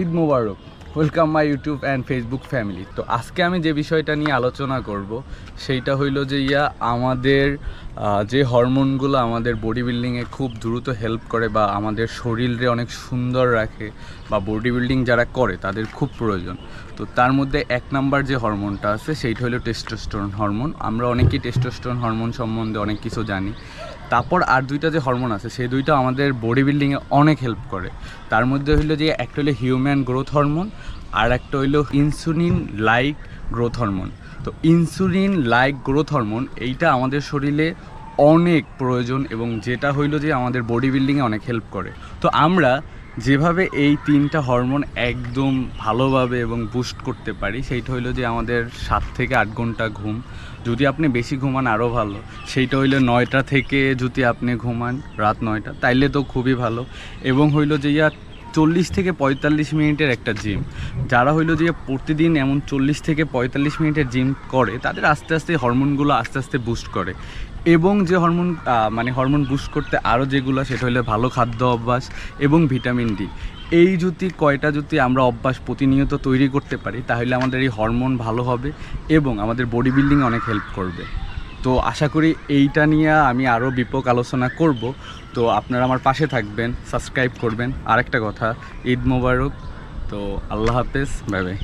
Eid Mobarak. Welcome my YouTube and Facebook family তো আজকে আমি যে বিষয়টা নিয়ে আলোচনা করব, সেইটা হইল যে ইয়া, আমাদের যে হরমোনগুলো আমাদের বডি বিল্ডিংয়ে খুব দ্রুত হেল্প করে বা আমাদের শরীরে অনেক সুন্দর রাখে বা বডি বিল্ডিং যারা করে, তাদের খুব প্রয়োজন। তো তার মধ্যে এক নাম্বার যে হরমোনটা আছে, সেইটা হলো টেস্টোস্টেরন হরমোন আমরা অনেকেই টেস্টোস্টেরন হরমোন সম্বন্ধে অনেক কিছু জানি। তারপর আর দুইটা যে হরমোন আছে, সেই দুইটা আমাদের বডি বিল্ডিংয়ে অনেক হেল্প করে। তার মধ্যে হইল যে একটা হলো হিউম্যান গ্রোথ হরমোন আর একটা হইল ইনসুলিন লাইক গ্রোথ হরমোন তো ইনসুলিন লাইক গ্রোথ হরমোন এইটা আমাদের শরীরে অনেক প্রয়োজন এবং যেটা হইল যে আমাদের বডি বিল্ডিংয়ে অনেক হেল্প করে। তো আমরা যেভাবে এই তিনটা হরমোন একদম ভালোভাবে এবং বুস্ট করতে পারি, সেইটা হইল যে আমাদের সাত থেকে আট ঘণ্টা ঘুম। যদি আপনি বেশি ঘুমান আরও ভালো। সেইটা হইল নয়টা থেকে যদি আপনি ঘুমান, রাত নয়টা, তাইলে তো খুবই ভালো। এবং হইল যে ইয়া চল্লিশ থেকে পঁয়তাল্লিশ মিনিটের একটা জিম যারা হইল যে প্রতিদিন এমন চল্লিশ থেকে পঁয়তাল্লিশ মিনিটের জিম করে, তাদের আস্তে আস্তে হরমোনগুলো আস্তে আস্তে বুস্ট করে। এবং যে হরমোন মানে হরমোন বুস্ট করতে আরও যেগুলো, সেটা হলো ভালো খাদ্য অভ্যাস এবং ভিটামিন ডি এই যদি কয়টা যদি আমরা অভ্যাস প্রতিনিয়ত তৈরি করতে পারি, তাহলে আমাদের এই হরমোন ভালো হবে এবং আমাদের বডি বিল্ডিং অনেক হেল্প করবে। তো আশা করি এইটা নিয়ে আমি আরও বিপক আলোচনা করব। তো আপনারা আমার পাশে থাকবেন সাবস্ক্রাইব করবেন। আরেকটা কথা, ঈদ মোবারক। তো আল্লাহ হাফেজ, বাই বাই।